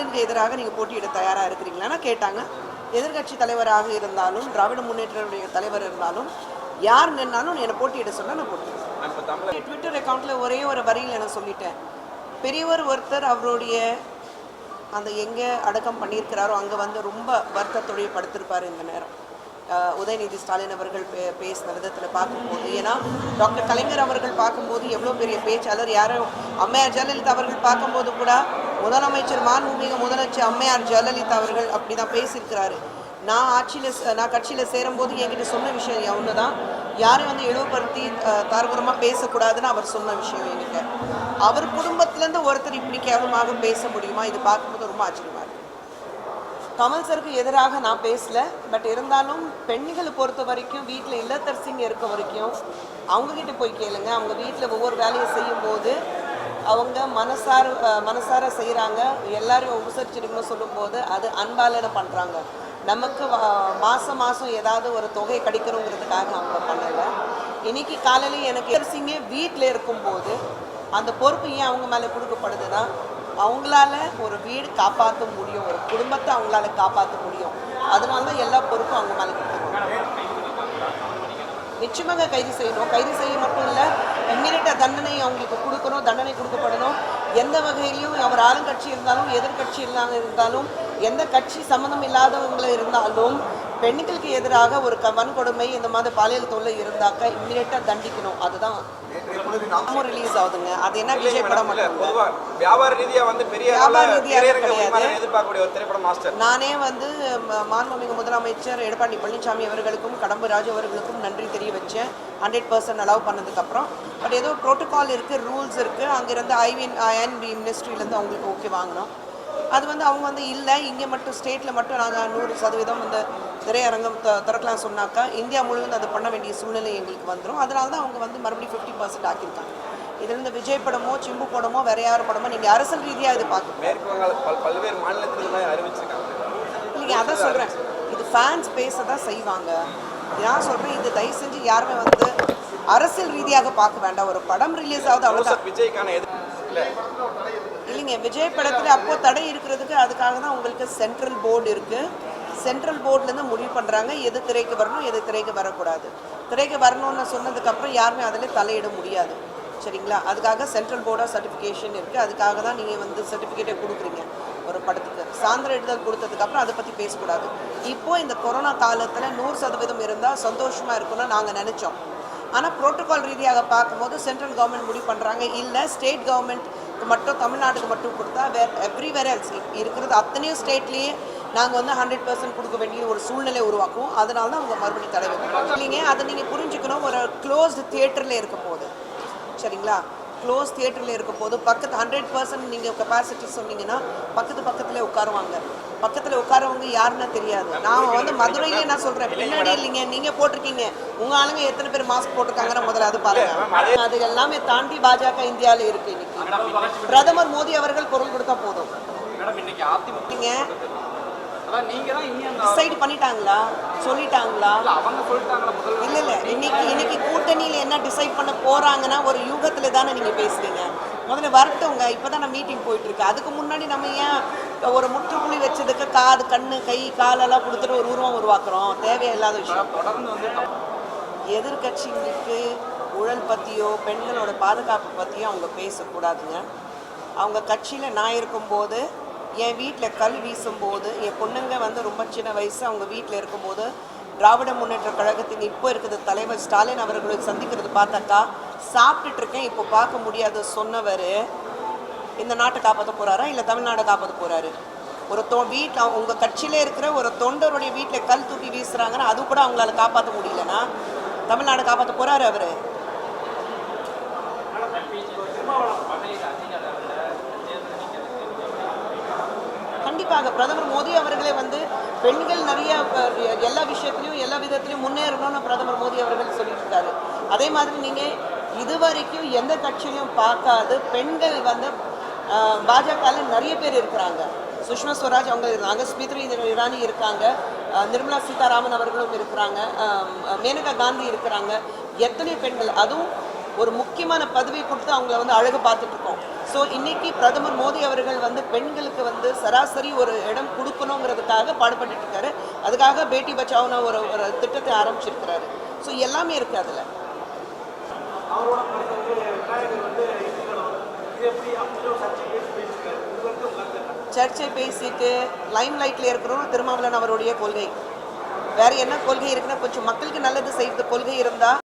தலைவராக நீங்கள் போட்டியிட தயாராக இருக்கிறீங்களான்னு கேட்டாங்க. எதிர்க்கட்சி தலைவராக இருந்தாலும் திராவிட முன்னேற்றத்துடைய தலைவர் இருந்தாலும் யார் நின்னாலும் என்னை போட்டியிட சொன்னால் நான் போட்டியிடுவேன் ட்விட்டர் அக்கௌண்ட்டில் ஒரே ஒரு வரியில் நான் சொல்லிட்டேன். பெரியவர் ஒருத்தர் அவருடைய அந்த எங்கே அடக்கம் பண்ணியிருக்கிறாரோ அங்கே வந்து ரொம்ப வருத்தத்துடைய படுத்திருப்பார் இந்த நேரம். உதயநிதி ஸ்டாலின் அவர்கள் பே பேசின விதத்தில் பார்க்கும்போது ஏன்னா டாக்டர் கலைஞர் அவர்கள் பார்க்கும்போது எவ்வளோ பெரிய பேச்சாளர் யாரும் அம்மையார் ஜெயலலிதா அவர்கள் பார்க்கும்போது கூட முதலமைச்சர் மாண்புமிகு முதலமைச்சர் அம்மையார் ஜெயலலிதா அவர்கள் அப்படி தான் பேசியிருக்கிறாரு. நான் ஆட்சியில் நான் கட்சியில் சேரும்போது என்கிட்ட சொன்ன விஷயம் ஒன்று தான் யாரையும் வந்து இழிவுபடுத்தி தாரகுரமாக பேசக்கூடாதுன்னு அவர் சொன்ன விஷயம் என்கிட்ட. அவர் குடும்பத்திலேருந்து ஒருத்தர் இப்படி கேவலமாக பேச முடியுமா? இது பார்க்கும்போது ரொம்ப ஆச்சரியமாக கமல் சருக்கு எதிராக நான் பேசல பட் இருந்தாலும் பெண்களை பொறுத்த வரைக்கும் வீட்டில் இல்லத்தரசிங்க இருக்க வரைக்கும் அவங்கக்கிட்ட போய் கேளுங்க. அவங்க வீட்டில் ஒவ்வொரு வேலையை செய்யும்போது அவங்க மனசார மனசார செய்கிறாங்க எல்லாரையும் உபசரிச்சிருக்கணும்னு சொல்லும்போது அது அன்பாலன பண்ணுறாங்க நமக்கு மாதம் மாதம் ஏதாவது ஒரு தொகை கிடைக்கணுங்கிறதுக்காக அவங்க பண்ணலை. இன்னைக்கு காலையில் எனக்கு அரிசிங்க வீட்டில் இருக்கும்போது அந்த பொறுப்பு ஏன் அவங்க மேலே கொடுக்கப்படுதுன்னா அவங்களால ஒரு வீடு காப்பாற்ற முடியும். ஒரு குடும்பத்தை அவங்களால காப்பாற்ற முடியும். அதனால தான் எல்லா பொறுப்பும் அவங்க மேலே கொடுத்துருவாங்க நிச்சயமாக கைது செய்யணும். கைது செய்ய மட்டும் இல்லை இம்மீடியட்டாக தண்டனை அவங்களுக்கு கொடுக்கணும் தண்டனை கொடுக்கப்படணும். எந்த வகையிலையும் அவர் ஆளுங்கட்சி இருந்தாலும் எதிர்கட்சி இல்லாமல் இருந்தாலும் எந்த கட்சி சம்மந்தம் இல்லாதவங்கள இருந்தாலும் பெண்களுக்கு எதிராக ஒரு வன்கொடுமை இந்த மாதிரி பாலியல் தொல்லை இருந்தாக்க இம்மீடியட்டாக தண்டிக்கணும். அதுதான். ரிலீஸ் ஆகுதுங்க. அது என்ன விஜய் படம் வியாபார ரீதியா வந்து பெரிய வியாபார ரீதியா எதிர்பார்க்கக்கூடிய ஒரு திரைப்படம் மாஸ்டர். நானே வந்து மாண்புமிகு முதலமைச்சர் எடப்பாடி பழனிசாமி அவர்களுக்கும் கடம்பு ராஜு அவர்களுக்கும் நன்றி தெரிய வச்சேன். ஹண்ட்ரட் பர்சன்ட் அலோவ் பண்ணதுக்கப்புறம் பட் ஏதோ ப்ரோட்டோகால் இருக்குது ரூல்ஸ் இருக்குது அங்கேருந்து ஐவின் ஐஎன்பி மினிஸ்ட்ரியிலேருந்து அவங்களுக்கு ஓகே வாங்கினோம். அது வந்து அவங்க வந்து இல்லை. இங்கே மட்டும் ஸ்டேட்டில் மட்டும் நாங்கள் நூறு சதவீதம் அந்த திரையரங்கம் த திறக்கலாம் சொன்னாக்கா இந்தியா முழுவதும் அதை பண்ண வேண்டிய சூழ்நிலை எங்களுக்கு வந்துடும் அதனால தான் அவங்க வந்து மறுபடியும் ஃபிஃப்டி பர்சன்ட் ஆக்கியிருக்காங்க. இதுல இந்த விஜய் படமோ சிம்பு படமோ வேற யார் படமோ நீங்கள் அரசியல் ரீதியாக இது பார்க்கணும் பல்வேறு மாநிலத்தில் அறிவிச்சிருக்காங்க? இல்லைங்க அதான் சொல்கிறேன் இது ஃபேன்ஸ் பேச தான் செய்வாங்க. நான் சொல்கிறேன் இது தயவு செஞ்சு யாருமே வந்து அரசியல் ரீதியாக பார்க்க வேண்டாம். ஒரு படம் ரிலீஸ் ஆகுது ஜோசப் விஜய்க்கான எதிர் இல்ல இல்லைங்க விஜய் படத்தில் அப்போ தடை இருக்கிறதுக்கு அதுக்காக தான் உங்களுக்கு சென்ட்ரல் போர்டு இருக்குது சென்ட்ரல் போர்ட்லேருந்து முடிவு பண்ணுறாங்க எது திரைக்கு வரணும் எது திரைக்கு வரக்கூடாது. திரைக்கு வரணும்னு சொன்னதுக்கப்புறம் யாருமே அதில் தலையிட முடியாது. சரிங்களா? அதுக்காக சென்ட்ரல் போர்டாக சர்டிஃபிகேஷன் இருக்குது அதுக்காக தான் நீங்கள் வந்து சர்டிஃபிகேட்டை கொடுக்குறீங்க ஒரு படத்துக்கு. சாயந்தரம் எடுத்தல் கொடுத்ததுக்கப்புறம் அதை பற்றி பேசக்கூடாது. இப்போ இந்த கொரோனா காலத்தில் நூறு சதவீதம் இருந்தால் சந்தோஷமாக இருக்கும்னு நாங்கள் நினச்சோம். ஆனால் ப்ரோட்டோகால் ரீதியாக பார்க்கும்போது சென்ட்ரல் கவர்மெண்ட் முடிவு பண்ணுறாங்க இல்லை ஸ்டேட் கவர்மெண்ட்க்கு மட்டும் தமிழ்நாட்டுக்கு மட்டும் கொடுத்தா வேற எவ்ரிவேர் எல்ஸ் இருக்கிறது. அத்தனையும் ஸ்டேட்லேயே நாங்கள் வந்து ஹண்ட்ரட் பர்சன்ட் கொடுக்க வேண்டிய ஒரு சூழ்நிலை உருவாக்குவோம். அதனால தான் அவங்க மறுபடியும் தடை வைக்கிறோம் இல்லைங்க அதை நீங்கள் புரிஞ்சுக்கணும். ஒரு க்ளோஸ்டு தியேட்டரில் இருக்க போது. சரிங்களா? க்ளோஸ் தியேட்டரில் இருக்க போது பக்கத்து ஹண்ட்ரட் பர்சன்ட் நீங்கள் கெப்பாசிட்டி சொன்னீங்கன்னா பக்கத்து பக்கத்தில் உட்காருவாங்க. பக்கத்தில் உட்காரவங்க யாருன்னு தெரியாது. நான் வந்து மதுரையிலே நான் சொல்கிறேன் பின்னாடி இல்லைங்க நீங்கள் போட்டிருக்கீங்க. உங்கள் ஆளுங்க எத்தனை பேர் மாஸ்க் போட்டிருக்காங்கன்னு முதல்ல அது பாருங்க. அது எல்லாமே தாண்டி பாஜக இந்தியாவில் இருக்கு இன்னைக்கு. பிரதமர் மோடி அவர்கள் குரல் கொடுத்தா போதும். மேடம் டிசைட் பண்ணிட்டாங்களா? சொல்லிட்டாங்களா? இல்ல, இல்ல இன்னைக்கு இன்னைக்கு கூட்டணியில என்ன டிசைட் பண்ண போறாங்கன்னா ஒரு யூகத்துல தானே நீங்க பேசுறீங்க. முதல்ல வரட்டுங்க இப்பதான் மீட்டிங் போயிட்டு இருக்கு அதுக்கு முன்னாடி நம்ம ஏன் ஒரு முற்றுப்புள்ளி வச்சதுக்கு காது கண்ணு கை காலெல்லாம் கொடுத்துட்டு ஒரு உருவம் உருவாக்குறோம்? தேவையில்லாத விஷயம். எதிர்கட்சிங்களுக்கு ஊழல் பற்றியோ பெண்களோட பாதுகாப்பு பற்றியோ அவங்க பேசக்கூடாதுங்க. அவங்க கட்சியில் நான் இருக்கும்போது என் வீட்டில் கல் வீசும்போது என் பொண்ணுங்க வந்து ரொம்ப சின்ன வயசு அவங்க வீட்டில் இருக்கும்போது திராவிட முன்னேற்ற கழகத்தின் இப்போ இருக்கிற தலைவர் ஸ்டாலின் அவர்களை சந்திக்கிறது பார்த்தாக்கா சாப்பிட்டுட்டு இருக்கேன் இப்போ பார்க்க முடியாது சொன்னவர் இந்த நாட்டை காப்பாற்ற போகிறாரா இல்லை தமிழ்நாடை காப்பாற்ற போகிறாரு ஒரு தொ வீட்டில் உங்கள் கட்சியிலே இருக்கிற ஒரு தொண்டருடைய வீட்டில் கல் தூக்கி வீசுகிறாங்கன்னா அது கூட அவங்களால காப்பாற்ற முடியலன்னா தமிழ்நாடு காப்பாற்ற போகிறாரு அவர். கண்டிப்பாக பிரதமர் மோடி அவர்களே வந்து பெண்கள் நிறைய எல்லா விஷயத்திலையும் எல்லா விதத்திலையும் முன்னேறணும்னு பிரதமர் மோடி அவர்கள் சொல்லிட்டு இருக்காரு அதே மாதிரி நீங்கள் இதுவரைக்கும் எந்த கட்சியிலையும் பார்க்காது பெண்கள் வந்து பாஜகவில் நிறைய பேர் இருக்கிறாங்க. சுஷ்மா ஸ்வராஜ் அவங்க இருக்காங்க ஸ்மித்ரி இரானி இருக்காங்க நிர்மலா சீதாராமன் அவர்களும் இருக்கிறாங்க மேனகா காந்தி இருக்கிறாங்க. எத்தனை பெண்கள் அதுவும் ஒரு முக்கியமான பதவி கொடுத்து அவங்கள வந்து அழகு பார்த்துட்டு இருக்கோம். ஸோ இன்னைக்கு பிரதமர் மோடி அவர்கள் வந்து பெண்களுக்கு வந்து சராசரி ஒரு இடம் கொடுக்கணுங்கிறதுக்காக பாடுபட்டுட்டு இருக்காரு. அதுக்காக பேட்டி பச்சாவுன ஒரு ஒரு திட்டத்தை ஆரம்பிச்சிருக்கிறாரு. ஸோ எல்லாமே இருக்கு அதில். சர்ச்சை பேசிட்டு லைம் லைட்ல இருக்கிறோம். திருமாவளவன் அவருடைய கொள்கை. வேற என்ன கொள்கை இருக்குன்னா கொஞ்சம் மக்களுக்கு நல்லது செய்யறது கொள்கை இருந்தா